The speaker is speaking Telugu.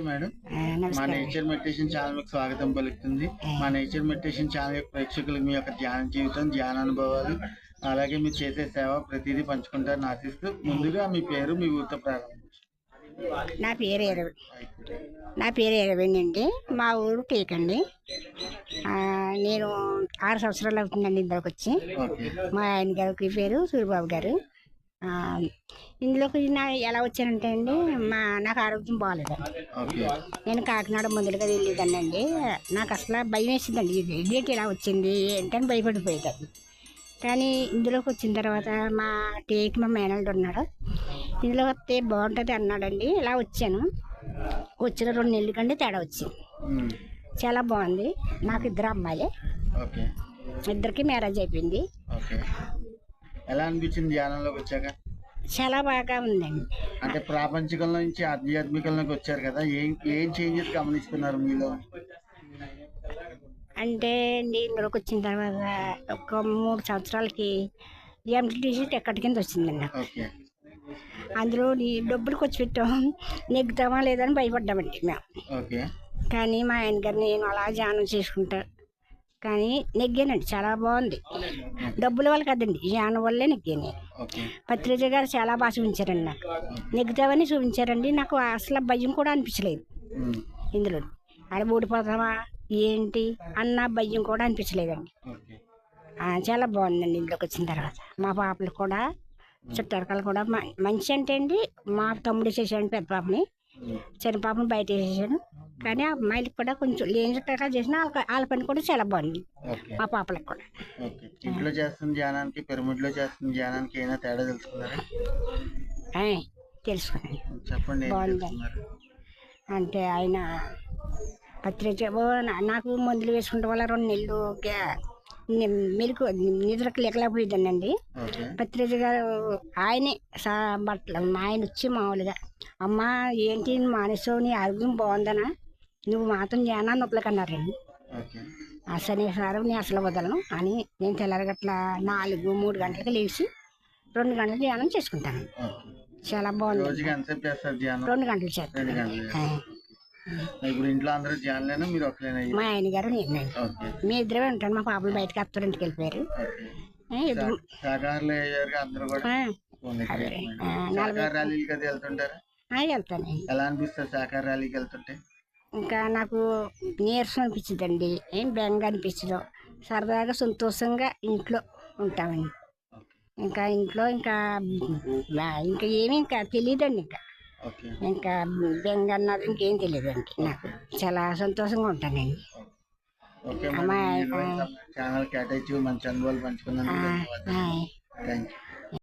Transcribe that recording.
మేడం. మా నేచర్ మెడిటేషన్ ఛానల్ మీకు స్వాగతం పలుకుతుంది. మా నేచర్ మెడిటేషన్ ఛానల్ యొక్క ప్రేక్షకులకు మీ యొక్క ధ్యాన జీవితం ధ్యాన అనుభవాలు అలాగే మీరు చేసే సేవ ప్రతిదీ పంచుకుంటారని ఆశిస్తూ ముందుగా మీ పేరు మీ ఊరితో ప్రారంభించండి నా పేరు ఇరవై నా పేరు ఇరవై అండి. మా ఊరు టీకండి. నేను ఆరు సంవత్సరాలు అవుతుందండి వచ్చి. ఓకే. మా ఆయన గారికి పేరు సూర్యబాబు గారు. ఇందులోకి నా ఎలా వచ్చానంటే అండి మా నాకు ఆరోగ్యం బాగాలేదండి. నేను కాకినాడ ముందులుగా వెళ్ళేదాన్నండి నాకు అసలు భయం వేసిందండి ఇది ఇదేంటి ఇలా వచ్చింది ఏంటని భయపడిపోయేదాన్ని. కానీ ఇందులోకి వచ్చిన తర్వాత మా టేక్ మా మేనల్డ్ ఉన్నాడు. ఇందులో వస్తే బాగుంటుంది అన్నాడండి ఇలా వచ్చాను. వచ్చిన రెండు నెలల కంటే తేడా వచ్చింది. చాలా బాగుంది. నాకు ఇద్దరు అమ్మాయిలే. ఓకే. ఇద్దరికి మ్యారేజ్ అయిపోయింది. ఎలా అనిపించింది ధ్యానంలోకి వచ్చాక? చాలా బాగా ఉందండి. అంటే ప్రాపంచికంలో నుంచి ఆధ్యాత్మికంలోకి వచ్చారు కదా ఏం ఏం చేంజెస్ గమనిస్తున్నారు మీలో? అంటే ఇందులోకి వచ్చిన తర్వాత ఒక మూడు సంవత్సరాలకి ఎంటీసీ టికెట్ కింద వచ్చిందండి. నాకు ఓకే. అందులో నీ డబ్బులు ఖర్చు పెట్టాం నెగ్గుతామా లేదని భయపడ్డామండి మేము. ఓకే. కానీ మా ఆయన గారు నేను అలా ధ్యానం చేసుకుంటా కానీ నెగ్గానండి చాలా బాగుంది. డబ్బుల వల్ల కదండి ధ్యానం వల్లే నెగ్గాను. పత్రిక గారు చాలా బాగా చూపించారండి నాకు. నెగ్గుతామని చూపించారండి నాకు అసలు భయం కూడా అనిపించలేదు. ఇందులో ఆడ ఊడిపోతామా ఏంటి అన్న భయం కూడా అనిపించలేదండి. చాలా బాగుందండి ఇంట్లోకి వచ్చిన తర్వాత. మా పాపలు కూడా చుట్టారకాలు కూడా మంచి అంటే అండి మా తమ్ముడు చేసాడు పెద్ద పాపని. చిన్న పాపని బయట వేసేసాను కానీ ఆ అమ్మాయిలకు కూడా కొంచెం లేని చుట్టారకాలు చేసిన వాళ్ళ వాళ్ళ పని కూడా చాలా బాగుంది. మా పాపలకు కూడా. ఇంట్లో చేస్తున్న ధ్యానానికి పిరమిడ్లో చేస్తున్న ధ్యానానికి ఏమైనా తేడా తెలుసుకున్నారా? తెలుసుకున్నాను. చెప్పండి బాగుంది. అంటే ఆయన పత్రిక నాకు మందులు వేసుకుంటే వల్ల రెండు నెలలు మెలకు నిద్రకు లేకలేకపోయేదానండి ఓకే. పత్రిక గారు ఆయనే సా బట్టలు ఆయన వచ్చి మామూలుగా అమ్మ ఏంటి మానేసావు నీ ఆరోగ్యం బాగుందనా? నువ్వు మాత్రం ధ్యానా నొప్పులకు అన్నారండి ఆ శనివారం నేను అసలు వదలను. అని నేను తెల్లరగట్ల నాలుగు మూడు గంటలకు లేచి రెండు గంటలు ధ్యానం చేసుకుంటాను. చాలా బాగుంది. రెండు గంటలు చేస్తాను. ఇప్పుడు ఇంట్లో అందరూ మీరు మా ఆయన గారు నేను. మీ ఇద్దరే ఉంటాను మా పాపలు బయటకు వెళ్ళిపోయారు. శాకాహార ర్యాలీలకి అది వెళ్తుంటారా? ఎలా అనిపిస్తుంది శాకాహార ర్యాలీకి వెళ్తుంటే? ఇంకా నాకు నీరసం అనిపించదండి. ఏం బెంగ అనిపించదు. సరదాగా సంతోషంగా ఇంట్లో ఉంటామండి. ఇంకా ఇంట్లో ఇంకా ఇంకా ఏమీ ఇంకా తెలియదండి ఇంకా. ఇంకా బెంగ అన్నది ఇంకేం తెలియదండి నాకు. చాలా సంతోషంగా ఉంటానండి. అమ్మాయి, ఛానల్ కేటాయించి మంచి అనుభవాలు. Thank you